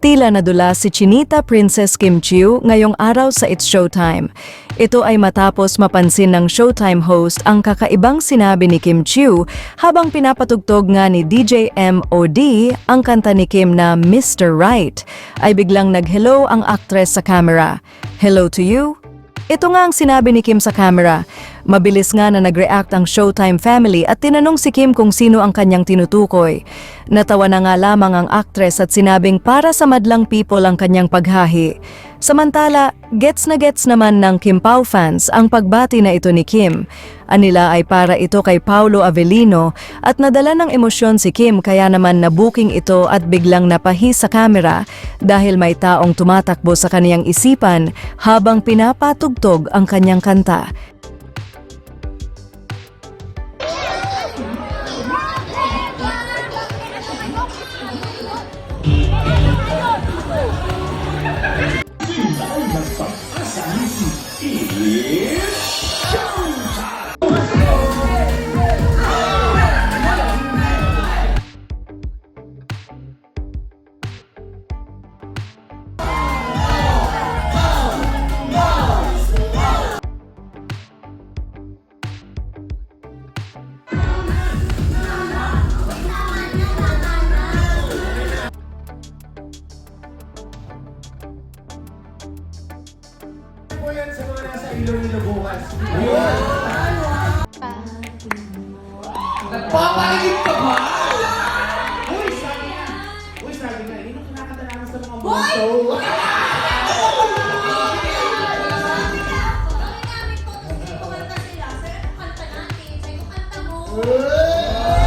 Tila nadula si Chinita Princess Kim Chiu ngayong araw sa It's Showtime. Ito ay matapos mapansin ng Showtime host ang kakaibang sinabi ni Kim Chiu habang pinapatugtog nga ni DJ MOD ang kanta ni Kim na Mr. Right. Ay biglang nag-hello ang actress sa camera. Hello to you, ito nga ang sinabi ni Kim sa camera. Mabilis nga na nag-react ang Showtime family at tinanong si Kim kung sino ang kanyang tinutukoy. Natawa na nga lamang ang actress at sinabing para sa madlang people ang kanyang paghahi. Samantala, gets na gets naman ng Kim Pao fans ang pagbati na ito ni Kim. Anila ay para ito kay Paulo Avellino at nadala ng emosyon si Kim kaya naman nabuking ito at biglang napahi sa camera dahil may taong tumatakbo sa kaniyang isipan habang pinapatugtog ang kanyang kanta. E... po yan sa mga nasa Iloilo bukas. Nagpapaligid ka ba? Uy, sabi nga. Uy, sabi nga. Yun ang kinakanta namin sa mga motto. Bakit